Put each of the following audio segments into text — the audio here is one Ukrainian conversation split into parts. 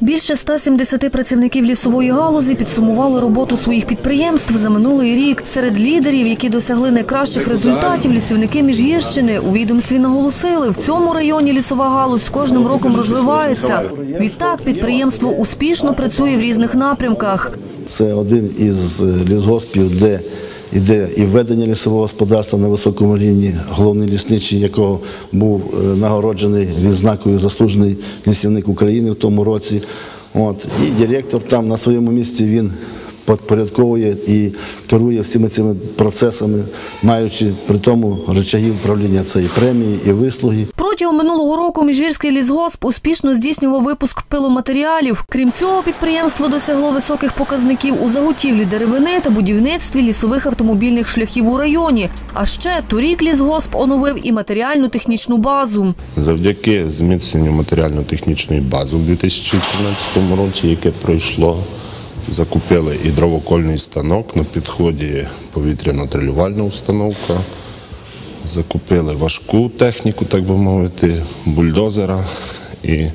Більше 170 працівників лісової галузі підсумували роботу своїх підприємств за минулий рік. Серед лідерів, які досягли найкращих результатів, лісівники Міжгірщини у відомстві наголосили, в цьому районі лісова галузь кожним роком розвивається. Відтак підприємство успішно працює в різних напрямках. Це один із е, лісгоспів, де йде і введення лісового господарства на високому рівні, головний лісничий, якого був е, нагороджений відзнакою заслужений лісівник України в тому році. От. І директор там на своєму місці він підпорядковує і керує всіми цими процесами, маючи при тому речаги управління і премії, і вислуги. Протягом минулого року Міжгірський лісгосп успішно здійснював випуск пиломатеріалів. Крім цього, підприємство досягло високих показників у заготівлі деревини та будівництві лісових автомобільних шляхів у районі. А ще торік лісгосп оновив і матеріальну технічну базу. Завдяки зміцненню матеріально-технічної бази в 2014 році, яке пройшло, закупили і дровокольний станок на підході повітряно-трилювальна установка. Закупили важку техніку, так би мовити, бульдозера, і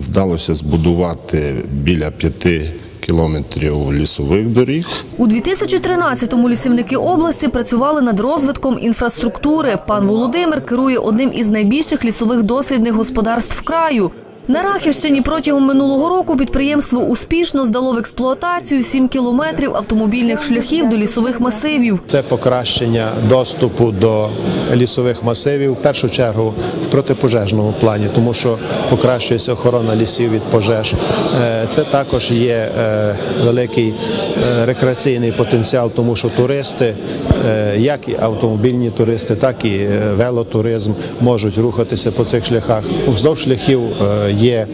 вдалося збудувати біля п'яти кілометрів лісових доріг. У 2013-му лісівники області працювали над розвитком інфраструктури. Пан Володимир керує одним із найбільших лісових дослідних господарств краю. На Рахівщині протягом минулого року підприємство успішно здало в експлуатацію 7 кілометрів автомобільних шляхів до лісових масивів. Це покращення доступу до лісових масивів, в першу чергу в протипожежному плані, тому що покращується охорона лісів від пожеж. Е, Це також є е, великий е, рекреаційний потенціал, тому що туристи, як і автомобільні туристи, так і велотуризм можуть рухатися по цих шляхах. Вздовж шляхів є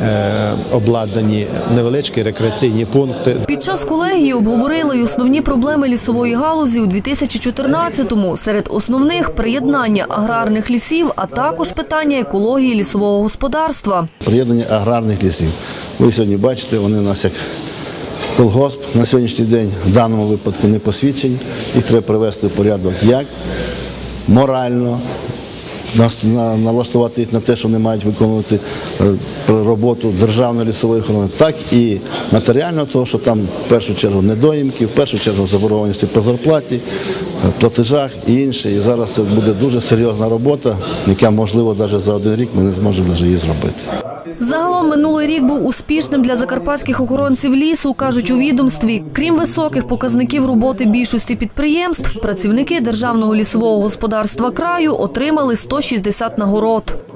е, обладнані невеличкі рекреаційні пункти. Під час колегії обговорили й основні проблеми лісової галузі у 2014-му. Серед основних приєднання аграрних лісів, а також питання екології лісового господарства. приєднання аграрних лісів. Ви сьогодні бачите, вони у нас як колгосп на сьогоднішній день в даному випадку не посвідчені. Їх треба привести в порядок як морально, налаштувати їх на те, що вони мають виконувати е, роботу державної лісової охорони, так і матеріально, того, що там в першу чергу недоїмки, в першу чергу заборгованості по зарплаті, е, платежах і інше. І зараз це буде дуже серйозна робота, яка можливо навіть за один рік ми не зможемо навіть її зробити. Загалом минулий рік був успішним для закарпатських охоронців лісу, кажуть у відомстві. Крім високих показників роботи більшості підприємств, працівники державного лісового господарства краю отримали 160 нагород.